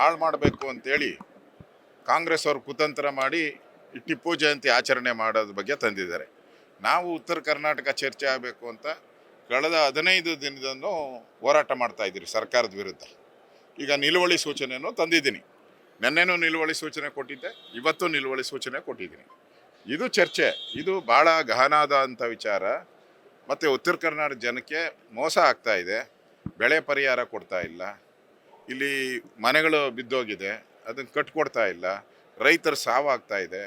ಹಾಳು ಮಾಡಬೇಕು ಅಂತೇಳಿ ಕಾಂಗ್ರೆಸ್ ಅವರು ಕುತಂತ್ರ ಮಾಡಿ ಟಿಪ್ಪು ಜಯಂತಿ ಆಚರಣೆ ಮಾಡೋದ್ರ ಬಗ್ಗೆ ತಂದಿದ್ದಾರೆ. ನಾವು ಉತ್ತರ ಕರ್ನಾಟಕ ಚರ್ಚೆ ಆಗಬೇಕು ಅಂತ ಕಳೆದ ಹದಿನೈದು ದಿನದನ್ನು ಹೋರಾಟ ಮಾಡ್ತಾ ಇದ್ದೀರಿ ಸರ್ಕಾರದ ವಿರುದ್ಧ. ಈಗ ನಿಲುವಳಿ ಸೂಚನೆಯನ್ನು ತಂದಿದ್ದೀನಿ. ನೆನ್ನೆನೂ ನಿಲುವಳಿ ಸೂಚನೆ ಕೊಟ್ಟಿದ್ದೆ, ಇವತ್ತು ನಿಲುವಳಿ ಸೂಚನೆ ಕೊಟ್ಟಿದ್ದೀನಿ. ಇದು ಚರ್ಚೆ, ಇದು ಭಾಳ ಗಹನಾದಂಥ ವಿಚಾರ. ಮತ್ತು ಉತ್ತರ ಕರ್ನಾಟಕ ಜನಕ್ಕೆ ಮೋಸ ಆಗ್ತಾ ಇದೆ, ಬೆಳೆ ಪರಿಹಾರ ಕೊಡ್ತಾ ಇಲ್ಲ. ಇಲ್ಲಿ ಮನೆಗಳು ಬಿದ್ದೋಗಿದೆ, ಅದನ್ನು ಕಟ್ಕೊಡ್ತಾ ಇಲ್ಲ, ರೈತರ ಸಾವಾಗ್ತಾ ಇದೆ,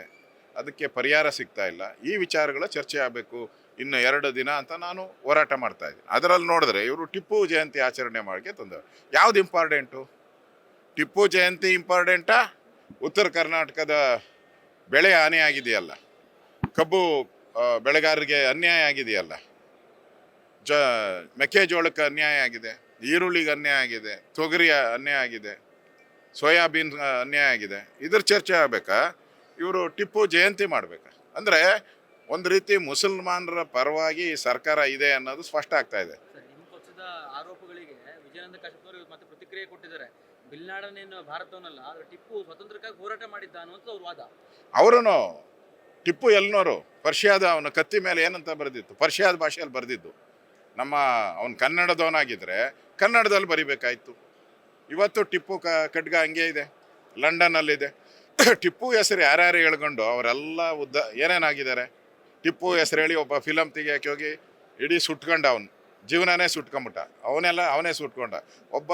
ಅದಕ್ಕೆ ಪರಿಹಾರ ಸಿಗ್ತಾ ಇಲ್ಲ. ಈ ವಿಚಾರಗಳ ಚರ್ಚೆ ಆಗಬೇಕು, ಇನ್ನು ಎರಡು ದಿನ ಅಂತ ನಾನು ಹೋರಾಟ ಮಾಡ್ತಾ ಇದ್ದೀನಿ. ಅದರಲ್ಲಿ ನೋಡಿದ್ರೆ ಇವರು ಟಿಪ್ಪು ಜಯಂತಿ ಆಚರಣೆ ಮಾಡೋಕ್ಕೆ ತಂದವರು. ಯಾವ್ದು ಇಂಪಾರ್ಟೆಂಟು? ಟಿಪ್ಪು ಜಯಂತಿ ಇಂಪಾರ್ಟೆಂಟಾ? ಉತ್ತರ ಕರ್ನಾಟಕದ ಬೆಳೆ ಹಾನಿಯಾಗಿದೆಯಲ್ಲ ಕಬ್ಬು ಬೆಳೆಗಾರರಿಗೆ ಅನ್ಯಾಯ ಆಗಿದೆಯಲ್ಲ. ಜ, ಮೆಕ್ಕೆಜೋಳಕ್ಕೆ ಅನ್ಯಾಯ ಆಗಿದೆ. ಈರುಳ್ಳಿಗೆ ಅನ್ಯಾಯ ಆಗಿದೆ ತೊಗರಿ ಅನ್ಯಾಯ ಆಗಿದೆ ಸೋಯಾಬೀನ್ ಅನ್ಯಾಯ ಆಗಿದೆ. ಇದ್ರ ಚರ್ಚೆ ಆಗ್ಬೇಕಾ? ಇವರು ಟಿಪ್ಪು ಜಯಂತಿ ಮಾಡಬೇಕಾ? ಅಂದರೆ ಒಂದು ರೀತಿ ಮುಸಲ್ಮಾನರ ಪರವಾಗಿ ಸರ್ಕಾರ ಇದೆ ಅನ್ನೋದು ಸ್ಪಷ್ಟ ಆಗ್ತಾ ಇದೆ. ಆರೋಪಗಳಿಗೆ ವಿಜಯಾನಂದ ಕಾಶ್ಯಪ್ ಅವರು ಮತ್ತೆ ಪ್ರತಿಕ್ರಿಯೆ ಕೊಟ್ಟಿದ್ದಾರೆ. ಬಿಲ್ನಾಡನೇನು ಭಾರತವನ್ನಲ್ಲ ಟಿಪ್ಪು ಸ್ವತಂತ್ರಕ್ಕಾಗಿ ಹೋರಾಟ ಮಾಡಿದ್ದ ಅವ್ರ ವಾದ. ಅವರನ್ನು ಟಿಪ್ಪು ಎಲ್ನೋರು ಪರ್ಷಿಯಾದ ಅವನ ಕತ್ತಿ ಮೇಲೆ ಏನಂತ ಬರೆದಿತ್ತು? ಪರ್ಷಿಯಾದ ಭಾಷೆಯಲ್ಲಿ ಬರೆದಿದ್ದು. ನಮ್ಮ ಅವನು ಕನ್ನಡದವನಾಗಿದ್ದರೆ ಕನ್ನಡದಲ್ಲಿ ಬರಿಬೇಕಾಯ್ತು. ಇವತ್ತು ಟಿಪ್ಪು ಕ, ಖಡ್ಗ ಹಂಗೆ ಇದೆ. ಲಂಡನ್ನಲ್ಲಿದೆ ಟಿಪ್ಪು ಹೆಸರು ಯಾರ್ಯಾರು ಹೇಳ್ಕೊಂಡು ಅವರೆಲ್ಲ ಉದ್ದ, ಏನೇನಾಗಿದ್ದಾರೆ? ಟಿಪ್ಪು ಹೆಸರು ಹೇಳಿ ಒಬ್ಬ ಫಿಲಮ್ ತೆಗಿಯೋಕೆ ಹೋಗಿ ಇಡೀ ಸುಟ್ಕೊಂಡ ಅವನು. ಜೀವನನೇ ಸುಟ್ಕೊಂಬಿಟ್ಟ. ಅವನೆಲ್ಲ ಅವನೇ ಸುಟ್ಕೊಂಡ. ಒಬ್ಬ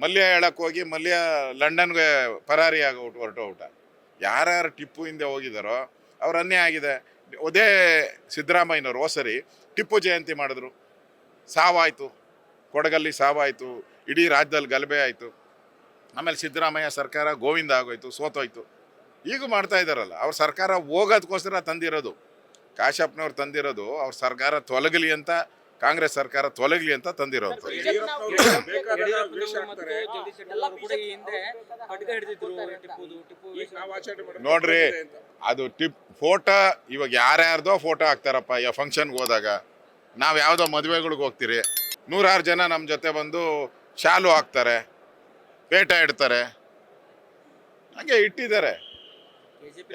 ಮಲ್ಯ ಹೇಳಕ್ಕೆ ಹೋಗಿ ಮಲ್ಯ ಲಂಡನ್ಗೆ ಪರಾರಿ ಆಗಿ ಹೊರಟೋಗ್ಬಿಟ್ಟ. ಯಾರ್ಯಾರು ಟಿಪ್ಪು ಹಿಂದೆ ಹೋಗಿದಾರೋ ಅವ್ರ ಅನ್ಯಾಯ ಆಗಿದೆ. ಅದೇ ಸಿದ್ಧರಾಮಯ್ಯನವರು ಸರಿ ಟಿಪ್ಪು ಜಯಂತಿ ಮಾಡಿದ್ರು. ಸಾವಾಯಿತು. ಕೊಡಗಲ್ಲಿ ಸಾವಾಯಿತು ಇಡೀ ರಾಜ್ಯದಲ್ಲಿ ಗಲಭೆ ಆಯಿತು. ಆಮೇಲೆ ಸಿದ್ದರಾಮಯ್ಯ ಸರ್ಕಾರ ಗೋವಿಂದ ಆಗೋಯ್ತು ಸೋತೋಯ್ತು. ಈಗ ಮಾಡ್ತಾ ಇದ್ದಾರಲ್ಲ ಅವ್ರ ಸರ್ಕಾರ ಹೋಗೋದಕ್ಕೋಸ್ಕರ ತಂದಿರೋದು. ಕಾಶಪ್ಪನವ್ರು ತಂದಿರೋದು ಅವ್ರ ಸರ್ಕಾರ ತೊಲಗಲಿ ಅಂತ ಕಾಂಗ್ರೆಸ್ ಸರ್ಕಾರ ತೊಲಗಲಿ ಅಂತ ತಂದಿರೋದು. ನೋಡ್ರಿ ಅದು ಟಿಪ್ ಫೋಟೋ ಇವಾಗ ಯಾರ್ಯಾರ್ದೋ ಫೋಟೋ ಹಾಕ್ತಾರಪ್ಪ ಈ ಫಂಕ್ಷನ್ಗೆ ಹೋದಾಗ. ನಾವು ಯಾವುದೋ ಮದುವೆಗಳಿಗೆ ಹೋಗ್ತೀರಿ. ನೂರಾರು ಜನ ನಮ್ಮ ಜೊತೆ ಬಂದು ಶಾಲು ಹಾಕ್ತಾರೆ ಪೇಟ ಇಡ್ತಾರೆ. ಹಾಗೆ ಇಟ್ಟಿದ್ದಾರೆ.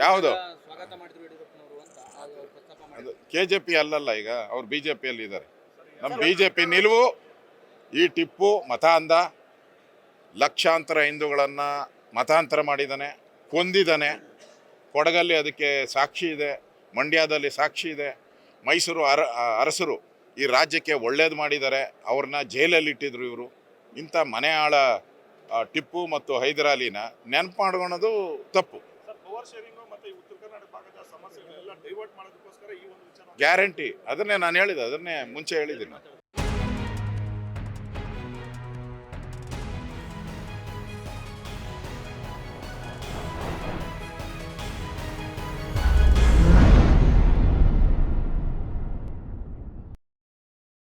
ಯಾವುದು? ಅದು ಕೆ ಜೆ ಪಿ ಅಲ್ಲಲ್ಲ ಈಗ ಅವ್ರು ಬಿ ಜೆ ಪಿಯಲ್ಲಿ ಇದ್ದಾರೆ ನಮ್ಮ ಬಿ ಜೆ ಪಿ ನಿಲುವು ಈ ಟಿಪ್ಪು ಮತಾಂಧ ಲಕ್ಷಾಂತರ ಹಿಂದೂಗಳನ್ನು ಮತಾಂತರ ಮಾಡಿದ್ದಾನೆ ಕೊಂದಿದ್ದಾನೆ. ಕೊಡಗಲ್ಲಿ ಅದಕ್ಕೆ ಸಾಕ್ಷಿ ಇದೆ ಮಂಡ್ಯದಲ್ಲಿ ಸಾಕ್ಷಿ ಇದೆ. ಮೈಸೂರು ಅರ ಅರಸರು ಈ ರಾಜ್ಯಕ್ಕೆ ಒಳ್ಳೇದು ಮಾಡಿದ್ದಾರೆ. ಅವ್ರನ್ನ ಜೈಲಲ್ಲಿ ಇಟ್ಟಿದ್ರು ಇವರು. ಇಂಥ ಮನೆ ಆಳ ಟಿಪ್ಪು ಮತ್ತು ಹೈದರಾಲಿನ ನೆನಪು ಮಾಡ್ಕೊಳೋದು ತಪ್ಪು. ಗ್ಯಾರಂಟಿ ಅದನ್ನೇ ನಾನು ಹೇಳಿದೆ ಅದನ್ನೇ ಮುಂಚೆ ಹೇಳಿದ್ದೀನಿ.